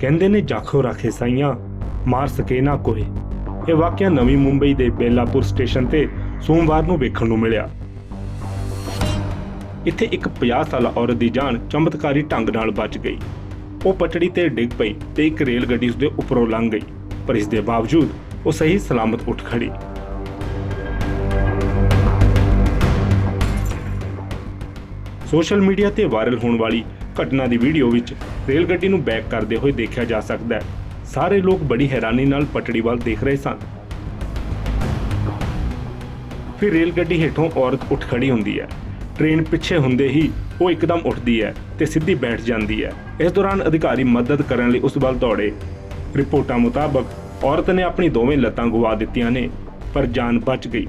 ਕਹਿੰਦੇ ਨੇ ਜਾਖੋ ਰੱਖੇ ਸਾਈਆਂ, ਮਾਰ ਸਕੇ ਨਾ ਕੋਈ। ਇਹ ਵਾਕਿਆ ਨਵੀਂ ਮੁੰਬਈ ਦੇ ਬੇਲਾਪੁਰ ਸਟੇਸ਼ਨ ਤੇ ਸੋਮਵਾਰ ਨੂੰ ਵੇਖਣ ਨੂੰ ਮਿਲਿਆ। ਇੱਥੇ ਇੱਕ 50 ਸਾਲਾ ਔਰਤ ਦੀ ਜਾਨ ਚਮਤਕਾਰੀ ਢੰਗ ਨਾਲ ਬਚ ਗਈ। ਉਹ ਪਟੜੀ ਤੇ ਡਿੱਗ ਪਈ ਤੇ ਇੱਕ ਰੇਲ ਗੱਡੀ ਉਸਦੇ ਉੱਪਰੋਂ ਲੰਘ ਗਈ, ਪਰ ਇਸ ਦੇ ਬਾਵਜੂਦ ਉਹ ਸਹੀ ਸਲਾਮਤ ਉੱਠ ਖੜੀ। ਸੋਸ਼ਲ ਮੀਡੀਆ ਤੇ ਵਾਇਰਲ ਹੋਣ ਵਾਲੀ ਘਟਨਾ ਦੀ ਵੀਡੀਓ ਵਿੱਚ ਰੇਲ ਗੱਡੀ ਨੂੰ ਬੈਕ ਕਰਦੇ ਹੋਏ ਦੇਖਿਆ ਜਾ ਸਕਦਾ ਹੈ। ਸਾਰੇ ਲੋਕ ਬੜੀ ਹੈਰਾਨੀ ਨਾਲ ਪਟੜੀ ਵੱਲ ਦੇਖ ਰਹੇ ਸਨ। ਫਿਰ ਰੇਲ ਗੱਡੀ ਹੇਠੋਂ ਔਰਤ ਉੱਠ ਖੜੀ ਹੁੰਦੀ ਹੈ। ਟ੍ਰੇਨ ਪਿੱਛੇ ਹੁੰਦੇ ਹੀ ਉਹ ਇੱਕਦਮ ਉੱਠਦੀ ਹੈ ਤੇ ਸਿੱਧੀ ਬੈਠ ਜਾਂਦੀ ਹੈ। ਇਸ ਦੌਰਾਨ ਅਧਿਕਾਰੀ ਮਦਦ ਕਰਨ ਲਈ ਉਸ ਵੱਲ ਦੌੜੇ। ਰਿਪੋਰਟਾਂ ਮੁਤਾਬਕ ਔਰਤ ਨੇ ਆਪਣੀ ਦੋਵੇਂ ਲੱਤਾਂ ਗਵਾ ਦਿੱਤੀਆਂ ਨੇ, ਪਰ ਜਾਨ ਬਚ ਗਈ।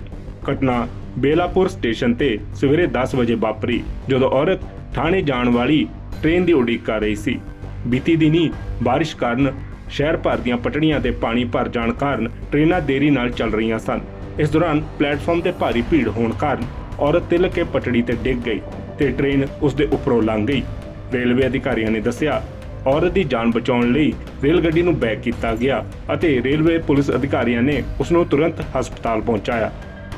ਘਟਨਾ ਬੇਲਾਪੁਰ ਸਟੇਸ਼ਨ ਤੇ ਸਵੇਰੇ 10 ਵਜੇ ਵਾਪਰੀ, ਜਦੋਂ ਔਰਤ ਥਾਣੇ ਜਾਣ ਵਾਲੀ ਟ੍ਰੇਨ ਦੀ ਉਡੀਕ ਕਰ ਰਹੀ ਸੀ। ਬੀਤੀ ਦਿਨੀ ਬਾਰਿਸ਼ ਕਾਰਨ ਸ਼ਹਿਰ ਭਰ ਦੀਆਂ ਪਟੜੀਆਂ ਤੇ ਪਾਣੀ ਭਰ ਜਾਣ ਕਾਰਨ ਟ੍ਰੇਨਾਂ ਦੇਰੀ ਨਾਲ ਚੱਲ ਰਹੀਆਂ ਸਨ। ਇਸ ਦੌਰਾਨ ਪਲੇਟਫਾਰਮ ਤੇ ਭਾਰੀ ਭੀੜ ਹੋਣ ਕਾਰਨ ਔਰਤ ਤਿਲਕ ਕੇ ਪਟੜੀ ਤੇ ਡਿੱਗ ਗਈ ਤੇ ਟ੍ਰੇਨ ਉਸ ਦੇ ਉੱਪਰੋਂ ਲੰਘ ਗਈ। ਰੇਲਵੇ ਅਧਿਕਾਰੀਆਂ ਨੇ ਦੱਸਿਆ, ਔਰਤ ਦੀ ਜਾਨ ਬਚਾਉਣ ਲਈ ਰੇਲ ਗੱਡੀ ਨੂੰ ਬੈਕ ਕੀਤਾ ਗਿਆ ਅਤੇ ਰੇਲਵੇ ਪੁਲਿਸ ਅਧਿਕਾਰੀਆਂ ਨੇ ਉਸ ਨੂੰ ਤੁਰੰਤ ਹਸਪਤਾਲ ਪਹੁੰਚਾਇਆ,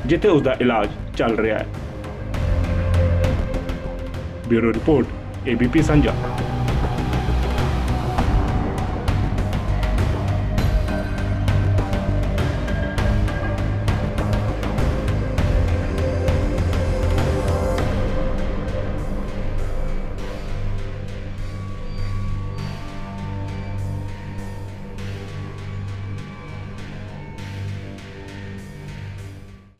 ਜਿੱਥੇ ਉਸ ਦਾ ਇਲਾਜ ਚੱਲ ਰਿਹਾ ਹੈ। Bureau report ABP 三角。